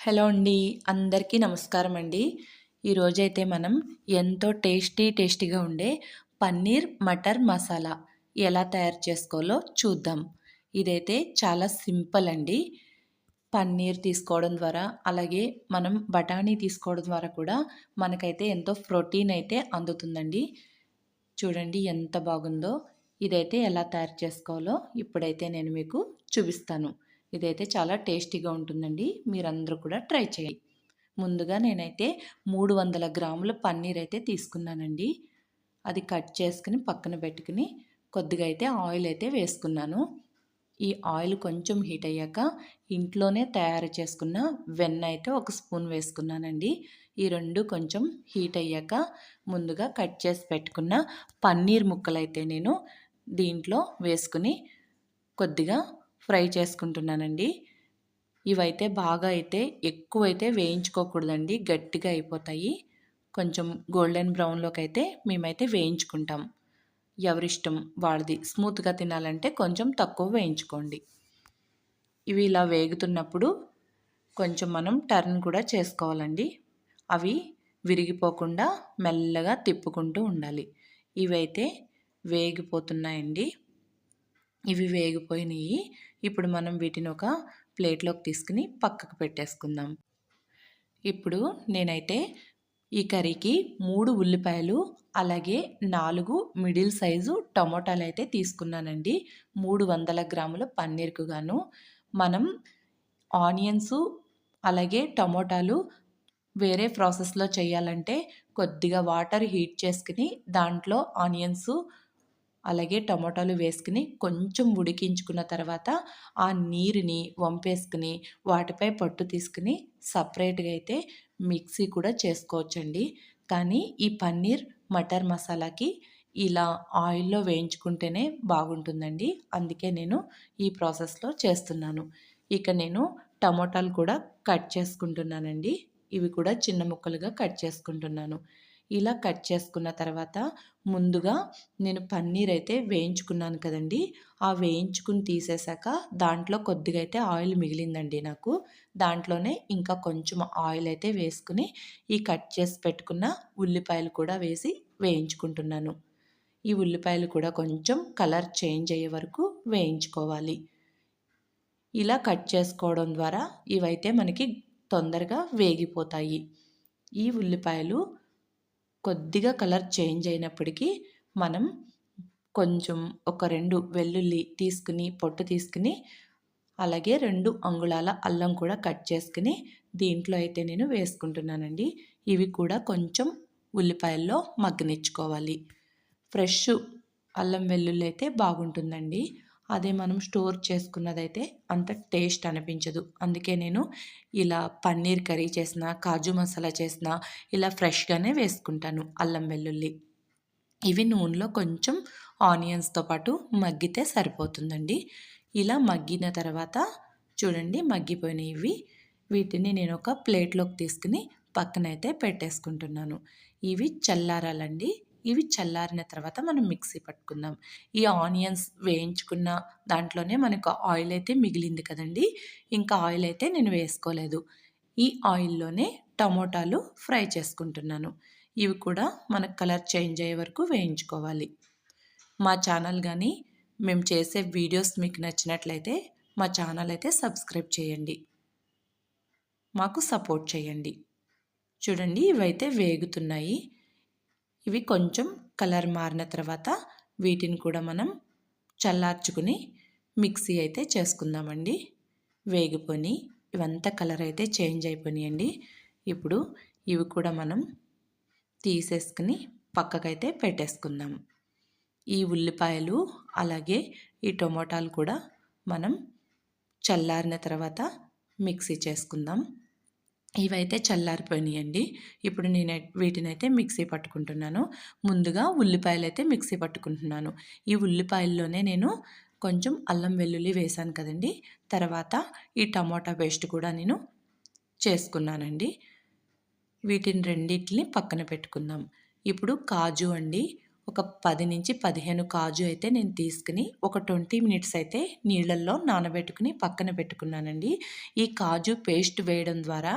Hello అండి అందరికీ నమస్కారం అండి. ఈరోజైతే మనం ఎంతో టేస్టీ టేస్టీగా ఉండే పన్నీర్ మటర్ మసాలా ఎలా తయారు చేసుకోవాలో చూద్దాం. ఇదైతే చాలా సింపుల్ అండి. పన్నీర్ తీసుకోవడం ద్వారా అలాగే మనం బఠానీ తీసుకోవడం ద్వారా కూడా మనకైతే ఎంతో ప్రోటీన్ అయితే అందుతుందండి. చూడండి ఎంత బాగుందో. ఇదైతే ఎలా తయారు చేసుకోవాలో ఇప్పుడైతే నేను మీకు చూపిస్తాను. ఇదైతే చాలా టేస్టీగా ఉంటుందండి. మీరందరూ కూడా ట్రై చేయండి. ముందుగా నేనైతే మూడు వందల గ్రాముల పన్నీర్ అయితే తీసుకున్నానండి. అది కట్ చేసుకుని పక్కన పెట్టుకుని కొద్దిగా అయితే ఆయిల్ అయితే వేసుకున్నాను. ఈ ఆయిల్ కొంచెం హీట్ అయ్యాక ఇంట్లోనే తయారు చేసుకున్న వెన్న అయితే ఒక స్పూన్ వేసుకున్నానండి. ఈ రెండు కొంచెం హీట్ అయ్యాక ముందుగా కట్ చేసి పెట్టుకున్న పన్నీర్ ముక్కలు అయితే నేను దీంట్లో వేసుకుని కొద్దిగా ఫ్రై చేసుకుంటున్నానండి. ఇవైతే బాగా అయితే ఎక్కువైతే వేయించుకోకూడదండి. గట్టిగా అయిపోతాయి. కొంచెం గోల్డెన్ బ్రౌన్లోకి అయితే మేమైతే వేయించుకుంటాం. ఎవరిష్టం వాళ్ళది స్మూత్గా తినాలంటే కొంచెం తక్కువ వేయించుకోండి. ఇవి ఇలా వేగుతున్నప్పుడు కొంచెం మనం టర్న్ కూడా చేసుకోవాలండి. అవి విరిగిపోకుండా మెల్లగా తిప్పుకుంటూ ఉండాలి. ఇవైతే వేగిపోతున్నాయండి. ఇవి వేగిపోయినాయి. ఇప్పుడు మనం వీటిని ఒక ప్లేట్లోకి తీసుకుని పక్కకు పెట్టేసుకుందాం. ఇప్పుడు నేనైతే ఈ కర్రీకి మూడు ఉల్లిపాయలు అలాగే నాలుగు మిడిల్ సైజు టమోటాలు అయితే తీసుకున్నానండి. మూడు వందల గ్రాముల పన్నీర్కు గాను. మనం ఆనియన్స్ అలాగే టమోటాలు వేరే ప్రాసెస్లో చేయాలంటే కొద్దిగా వాటర్ హీట్ చేసుకుని దాంట్లో ఆనియన్స్ అలాగే టమాటాలు వేసుకుని కొంచెం ఉడికించుకున్న తర్వాత ఆ నీరుని వంపేసుకుని వాటిపై పట్టు తీసుకుని సపరేట్గా అయితే మిక్సీ కూడా చేసుకోవచ్చండి. కానీ ఈ పన్నీర్ మటర్ మసాలాకి ఇలా ఆయిల్లో వేయించుకుంటేనే బాగుంటుందండి. అందుకే నేను ఈ ప్రాసెస్లో చేస్తున్నాను. ఇక నేను టమోటాలు కూడా కట్ చేసుకుంటున్నానండి. ఇవి కూడా చిన్న ముక్కలుగా కట్ చేసుకుంటున్నాను. ఇలా కట్ చేసుకున్న తర్వాత ముందుగా నేను పన్నీర్ అయితే వేయించుకున్నాను కదండి. ఆ వేయించుకుని తీసేసాక దాంట్లో కొద్దిగా అయితే ఆయిల్ మిగిలిందండి నాకు. దాంట్లోనే ఇంకా కొంచెం ఆయిల్ అయితే వేసుకుని ఈ కట్ చేసి పెట్టుకున్న ఉల్లిపాయలు కూడా వేసి వేయించుకుంటున్నాను. ఈ ఉల్లిపాయలు కూడా కొంచెం కలర్ చేంజ్ అయ్యే వరకు వేయించుకోవాలి. ఇలా కట్ చేసుకోవడం ద్వారా ఇవైతే మనకి తొందరగా వేగిపోతాయి. ఈ ఉల్లిపాయలు కొద్దిగా కలర్ చేంజ్ అయినప్పటికీ మనం కొంచెం ఒక రెండు వెల్లుల్లి తీసుకుని పొట్టు తీసుకుని అలాగే రెండు అంగుళాల అల్లం కూడా కట్ చేసుకుని దీంట్లో అయితే నేను వేసుకుంటున్నానండి. ఇవి కూడా కొంచెం ఉల్లిపాయల్లో మగ్గనిచ్చుకోవాలి. ఫ్రెష్ అల్లం వెల్లుల్లి అయితే బాగుంటుందండి. అదే మనం స్టోర్ చేసుకున్నదైతే అంత టేస్ట్ అనిపించదు. అందుకే నేను ఇలా పన్నీర్ కర్రీ చేసిన కాజు మసాలా చేసిన ఇలా ఫ్రెష్గానే వేసుకుంటాను అల్లం వెల్లుల్లి. ఇవి నూనెలో కొంచెం ఆనియన్స్తో పాటు మగ్గితే సరిపోతుందండి. ఇలా మగ్గిన తర్వాత చూడండి మగ్గిపోయినవి. ఇవి వీటిని నేను ఒక ప్లేట్లోకి తీసుకుని పక్కనైతే పెట్టేసుకుంటున్నాను. ఇవి చల్లారాలండి. ఇవి చల్లారిన తర్వాత మనం మిక్సీ పట్టుకుందాం. ఈ ఆనియన్స్ వేయించుకున్న దాంట్లోనే మనకు ఆయిల్ అయితే మిగిలింది కదండి ఇంకా ఆయిల్ అయితే నేను వేసుకోలేదు. ఈ ఆయిల్లోనే టమోటాలు ఫ్రై చేసుకుంటున్నాను. ఇవి కూడా మనకు కలర్ చేంజ్ అయ్యే వరకు వేయించుకోవాలి. మా ఛానల్ కానీ మేము చేసే వీడియోస్ మీకు నచ్చినట్లయితే మా ఛానల్ అయితే సబ్స్క్రైబ్ చేయండి. మాకు సపోర్ట్ చేయండి. చూడండి ఇవైతే వేగుతున్నాయి. ఇవి కొంచెం కలర్ మారిన తర్వాత వీటిని కూడా మనం చల్లార్చుకుని మిక్సీ అయితే చేసుకుందామండి. వేగిపోయి ఇవంతా కలర్ అయితే చేంజ్ అయిపోయినాయండి. ఇప్పుడు ఇవి కూడా మనం తీసేసుకుని పక్కకైతే పెట్టేసుకుందాం. ఈ ఉల్లిపాయలు అలాగే ఈ టొమాటాలు కూడా మనం చల్లారిన తర్వాత మిక్సీ చేసుకుందాం. ఇవైతే చల్లారిపోయినాయండి. ఇప్పుడు నేను వీటినైతే మిక్సీ పట్టుకుంటున్నాను. ముందుగా ఉల్లిపాయలు అయితే మిక్సీ పట్టుకుంటున్నాను. ఈ ఉల్లిపాయల్లోనే నేను కొంచెం అల్లం వెల్లుల్లి వేశాను కదండి. తర్వాత ఈ టమోటా పేస్ట్ కూడా నేను చేసుకున్నానండి. వీటిని రెండింటిని పక్కన పెట్టుకుందాం. ఇప్పుడు కాజు అండి. ఒక పది నుంచి పదిహేను కాజు అయితే నేను తీసుకుని ఒక ట్వంటీ మినిట్స్ అయితే నీళ్ళల్లో నానబెట్టుకుని పక్కన పెట్టుకున్నానండి. ఈ కాజు పేస్ట్ వేయడం ద్వారా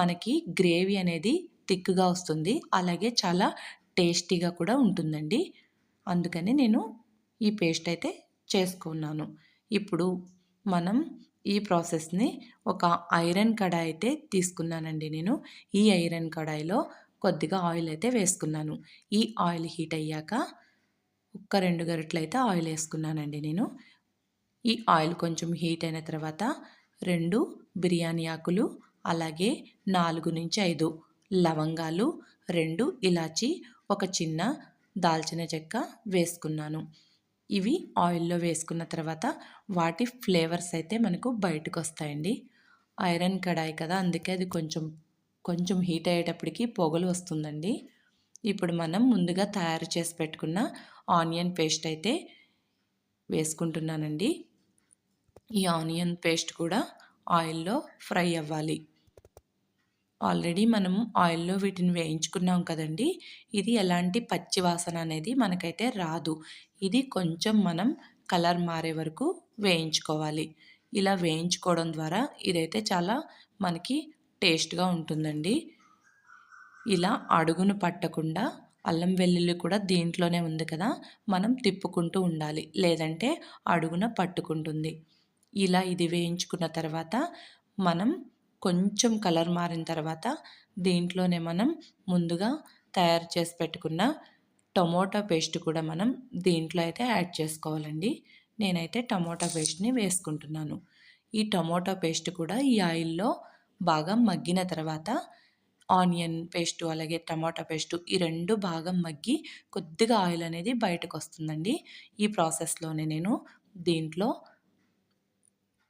మనకి గ్రేవీ అనేది థిక్గా వస్తుంది. అలాగే చాలా టేస్టీగా కూడా ఉంటుందండి. అందుకని నేను ఈ పేస్ట్ అయితే చేసుకున్నాను. ఇప్పుడు మనం ఈ ప్రాసెస్ని ఒక ఐరన్ కడాయి అయితే తీసుకున్నానండి నేను. ఈ ఐరన్ కడాయిలో కొద్దిగా ఆయిల్ అయితే వేసుకున్నాను. ఈ ఆయిల్ హీట్ అయ్యాక ఒక్క రెండు గరిటలు అయితే ఆయిల్ వేసుకున్నానండి నేను. ఈ ఆయిల్ కొంచెం హీట్ అయిన తర్వాత రెండు బిర్యానీ ఆకులు అలాగే నాలుగు నుంచి ఐదు లవంగాలు రెండు ఇలాచి ఒక చిన్న దాల్చిన చెక్క వేసుకున్నాను. ఇవి ఆయిల్లో వేసుకున్న తర్వాత వాటి ఫ్లేవర్స్ అయితే మనకు బయటకు వస్తాయండి. ఐరన్ కడాయి కదా అందుకే అది కొంచెం కొంచెం హీట్ అయ్యేటప్పటికి పొగలు వస్తుందండి. ఇప్పుడు మనం ముందుగా తయారు చేసి పెట్టుకున్న ఆనియన్ పేస్ట్ అయితే వేసుకుంటున్నానండి. ఈ ఆనియన్ పేస్ట్ కూడా ఆయిల్లో ఫ్రై అవ్వాలి. ఆల్రెడీ మనం ఆయిల్లో వీటిని వేయించుకున్నాం కదండి. ఇది ఎలాంటి పచ్చి వాసన అనేది మనకైతే రాదు. ఇది కొంచెం మనం కలర్ మారే వరకు వేయించుకోవాలి. ఇలా వేయించుకోవడం ద్వారా ఇదైతే చాలా మనకి టేస్ట్గా ఉంటుందండి. ఇలా అడుగును పట్టకుండా అల్లం వెల్లుల్లి కూడా దీంట్లోనే ఉంది కదా మనం తిప్పుకుంటూ ఉండాలి. లేదంటే అడుగున పట్టుకుంటుంది. ఇలా ఇది వేయించుకున్న తర్వాత మనం కొంచెం కలర్ మారిన తర్వాత దీంట్లోనే మనం ముందుగా తయారు చేసి పెట్టుకున్న టమోటా పేస్ట్ కూడా మనం దీంట్లో అయితే యాడ్ చేసుకోవాలండి. నేనైతే టమోటా పేస్ట్ని వేసుకుంటున్నాను. ఈ టమోటా పేస్ట్ కూడా ఈ ఆయిల్లో బాగా మగ్గిన తర్వాత ఆనియన్ పేస్టు అలాగే టమాటా పేస్టు ఈ రెండు బాగా మగ్గి కొద్దిగా ఆయిల్ అనేది బయటకు వస్తుందండి. ఈ ప్రాసెస్లోనే నేను దీంట్లో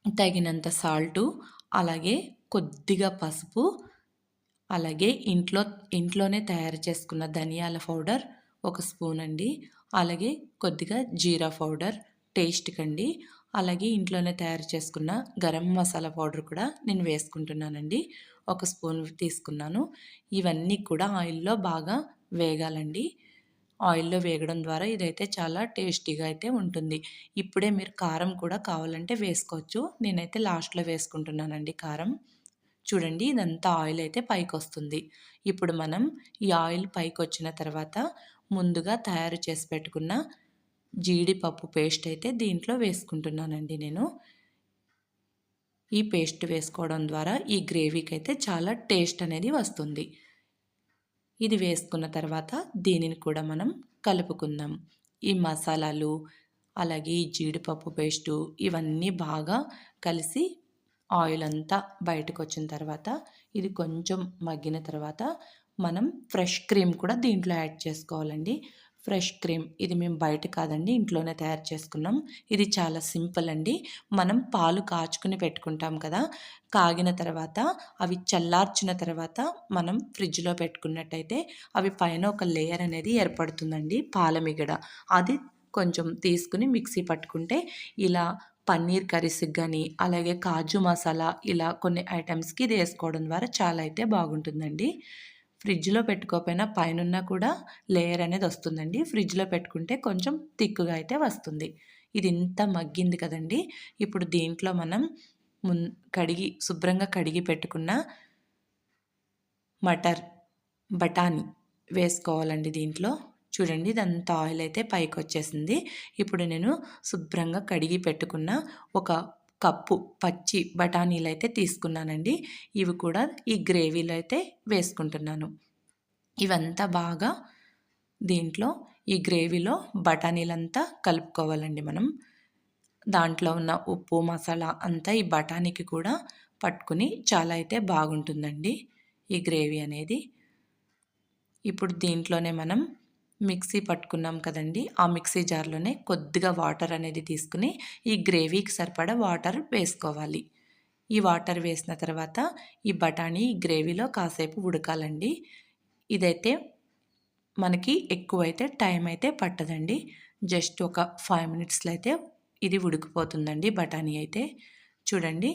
తగినంత సాల్టు అలాగే కొద్దిగా పసుపు అలాగే ఇంట్లో ఇంట్లోనే తయారు చేసుకున్న ధనియాల పౌడర్ ఒక స్పూన్ అండి. అలాగే కొద్దిగా జీరా పౌడర్ టేస్ట్కి అండి అలాగే ఇంట్లోనే తయారు చేసుకున్న గరం మసాలా పౌడర్ కూడా నేను వేసుకుంటున్నానండి. ఒక స్పూన్ తీసుకున్నాను. ఇవన్నీ కూడా ఆయిల్లో బాగా వేగాలండి. ఆయిల్లో వేగడం ద్వారా ఇదైతే చాలా టేస్టీగా అయితే ఉంటుంది. ఇప్పుడే మీరు కారం కూడా కావాలంటే వేసుకోవచ్చు. నేనైతే లాస్ట్లో వేసుకుంటున్నానండి కారం. చూడండి ఇదంతా ఆయిల్ అయితే పైకి వస్తుంది ఇప్పుడు మనం ఈ ఆయిల్ పైకి వచ్చిన తర్వాత ముందుగా తయారు చేసి పెట్టుకున్న జీడిపప్పు పేస్ట్ అయితే దీంట్లో వేసుకుంటున్నానండి నేను. ఈ పేస్ట్ వేసుకోవడం ద్వారా ఈ గ్రేవీకి అయితే చాలా టేస్ట్ అనేది వస్తుంది. ఇది వేసుకున్న తర్వాత దీనిని కూడా మనం కలుపుకుందాం. ఈ మసాలాలు అలాగే ఈ జీడిపప్పు పేస్టు ఇవన్నీ బాగా కలిసి ఆయిల్ అంతా బయటకు వచ్చిన తర్వాత ఇది కొంచెం మగ్గిన తర్వాత మనం ఫ్రెష్ క్రీమ్ కూడా దీంట్లో యాడ్ చేసుకోవాలండి. Fresh cream. ఇది మేము బయట కాదండి ఇంట్లోనే తయారు చేసుకున్నాం. ఇది చాలా సింపుల్ అండి. మనం పాలు కాచుకుని పెట్టుకుంటాం కదా కాగిన తర్వాత అవి చల్లార్చిన తర్వాత మనం ఫ్రిడ్జ్లో పెట్టుకున్నట్టయితే అవి పైన ఒక లేయర్ అనేది ఏర్పడుతుందండి పాల మిగడ. అది కొంచెం తీసుకుని మిక్సీ పట్టుకుంటే ఇలా పన్నీర్ కర్రీస్కి కానీ అలాగే కాజు మసాలా ఇలా కొన్ని ఐటమ్స్కి ఇది వేసుకోవడం ద్వారా చాలా అయితే బాగుంటుందండి. ఫ్రిడ్జ్లో పెట్టుకోకపోయినా పైన కూడా లేయర్ అనేది వస్తుందండి. ఫ్రిడ్జ్లో పెట్టుకుంటే కొంచెం థిక్గా అయితే వస్తుంది. ఇది ఇంత మగ్గింది కదండి. ఇప్పుడు దీంట్లో మనం మున్ కడిగి శుభ్రంగా కడిగి పెట్టుకున్న మటర్ బఠానీ వేసుకోవాలండి దీంట్లో. చూడండి ఇదంతా ఆయిల్ అయితే పైకి వచ్చేసింది ఇప్పుడు నేను శుభ్రంగా కడిగి పెట్టుకున్న ఒక కప్పు పచ్చి బఠానీలు అయితే తీసుకున్నానండి. ఇవి కూడా ఈ గ్రేవీలో అయితే వేసుకుంటున్నాను. ఇవంతా బాగా దీంట్లో ఈ గ్రేవీలో బఠానీలంతా కలుపుకోవాలండి మనం. దాంట్లో ఉన్న ఉప్పు మసాలా అంతా ఈ బఠానీకి కూడా పట్టుకుని చాలా అయితే బాగుంటుందండి ఈ గ్రేవీ అనేది. ఇప్పుడు దీంట్లోనే మనం మిక్సీ పట్టుకున్నాం కదండి. ఆ మిక్సీ జార్లోనే కొద్దిగా వాటర్ అనేది తీసుకుని ఈ గ్రేవీకి సరిపడా వాటర్ వేసుకోవాలి. ఈ వాటర్ వేసిన తర్వాత ఈ బఠానీ గ్రేవీలో కాసేపు ఉడకాలండి. ఇదైతే మనకి ఎక్కువైతే టైం అయితే పట్టదండి. జస్ట్ ఒక ఫైవ్ మినిట్స్లో అయితే ఇది ఉడికిపోతుందండి బఠానీ అయితే. చూడండి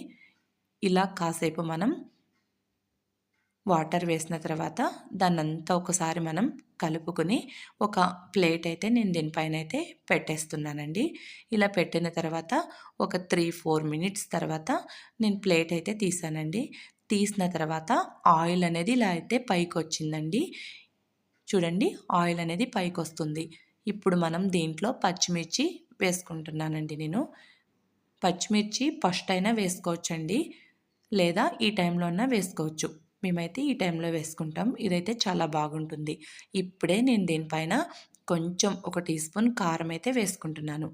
ఇలా కాసేపు మనం వాటర్ వేసిన తర్వాత దాన్నంతా ఒకసారి మనం కలుపుకొని ఒక ప్లేట్ అయితే నేను దీనిపైన అయితే పెట్టేస్తున్నానండి. ఇలా పెట్టిన తర్వాత ఒక త్రీ ఫోర్ మినిట్స్ తర్వాత నేను ప్లేట్ అయితే తీసానండి. తీసిన తర్వాత ఆయిల్ అనేది ఇలా అయితే పైకి వచ్చిందండి చూడండి ఆయిల్ అనేది పైకి వస్తుంది ఇప్పుడు మనం దీంట్లో పచ్చిమిర్చి వేసుకుంటున్నానండి నేను. పచ్చిమిర్చి ఫస్ట్ అయినా వేసుకోవచ్చండి. లేదా ఈ టైంలో అయినా వేసుకోవచ్చు. మేమైతే ఈ టైంలో వేసుకుంటాం. ఇదైతే చాలా బాగుంటుంది. ఇప్పుడే నేను దీనిపైన కొంచెం ఒక టీ స్పూన్ కారం అయితే వేసుకుంటున్నాను.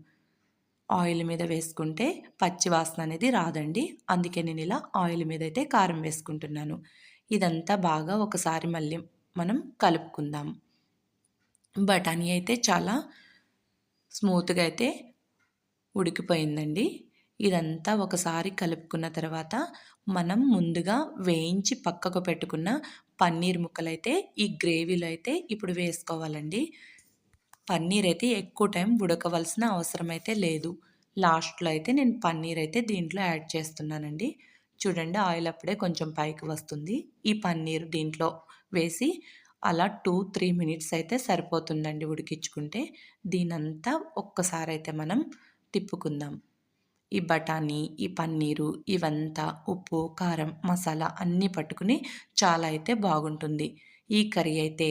ఆయిల్ మీద వేసుకుంటే పచ్చి వాసన అనేది రాదండి. అందుకే నేను ఇలా ఆయిల్ మీద అయితే కారం వేసుకుంటున్నాను. ఇదంతా బాగా ఒకసారి మళ్ళీ మనం కలుపుకుందాం. బఠానీ అయితే చాలా స్మూత్గా అయితే ఉడికిపోయిందండి. ఇదంతా ఒకసారి కలుపుకున్న తర్వాత మనం ముందుగా వేయించి పక్కకు పెట్టుకున్న పన్నీర్ ముక్కలైతే ఈ గ్రేవీలో అయితే ఇప్పుడు వేసుకోవాలండి. పన్నీర్ అయితే ఎక్కువ టైం ఉడకవలసిన అవసరం అయితే లేదు. లాస్ట్లో అయితే నేను పన్నీర్ అయితే దీంట్లో యాడ్ చేస్తున్నానండి. చూడండి ఆయిల్ అప్పుడే కొంచెం పైకి వస్తుంది. ఈ పన్నీర్ దీంట్లో వేసి అలా టూ త్రీ మినిట్స్ అయితే సరిపోతుందండి ఉడికించుకుంటే. దీనంతా ఒక్కసారి అయితే మనం తిప్పుకుందాం. ఈ బఠానీ ఈ పన్నీరు ఇవంతా ఉప్పు కారం మసాలా అన్నీ పట్టుకుని చాలా అయితే బాగుంటుంది. ఈ కర్రీ అయితే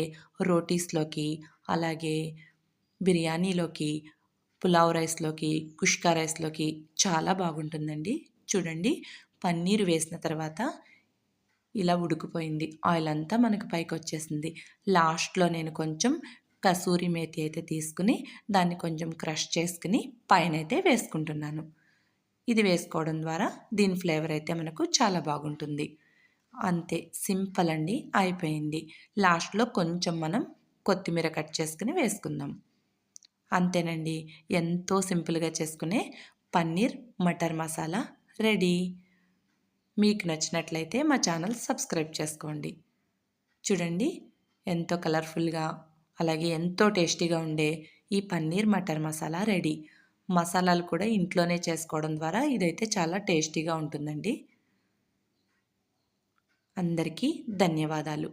రోటీస్లోకి అలాగే బిర్యానీలోకి పులావ్ రైస్లోకి కుష్కా రైస్లోకి చాలా బాగుంటుందండి. చూడండి పన్నీర్ వేసిన తర్వాత ఇలా ఉడికిపోయింది. ఆయిల్ అంతా మనకు పైకి వచ్చేసింది. లాస్ట్లో నేను కొంచెం కసూరి మేతి అయితే తీసుకుని దాన్ని కొంచెం క్రష్ చేసుకుని పైన అయితే వేసుకుంటున్నాను. ఇది వేసుకోవడం ద్వారా దీని ఫ్లేవర్ అయితే మనకు చాలా బాగుంటుంది. అంతే సింపుల్ అండి అయిపోయింది. లాస్ట్లో కొంచెం మనం కొత్తిమీర కట్ చేసుకుని వేసుకుందాం. అంతేనండి ఎంతో సింపుల్గా చేసుకునే పన్నీర్ మటర్ మసాలా రెడీ. మీకు నచ్చినట్లయితే మా ఛానల్ సబ్స్క్రైబ్ చేసుకోండి. చూడండి ఎంతో కలర్ఫుల్గా అలాగే ఎంతో టేస్టీగా ఉండే ఈ పన్నీర్ మటర్ మసాలా రెడీ. మసాలాలు కూడా ఇంట్లోనే చేసుకోవడం ద్వారా ఇదైతే చాలా టేస్టీగా ఉంటుందండి. అందరికీ ధన్యవాదాలు.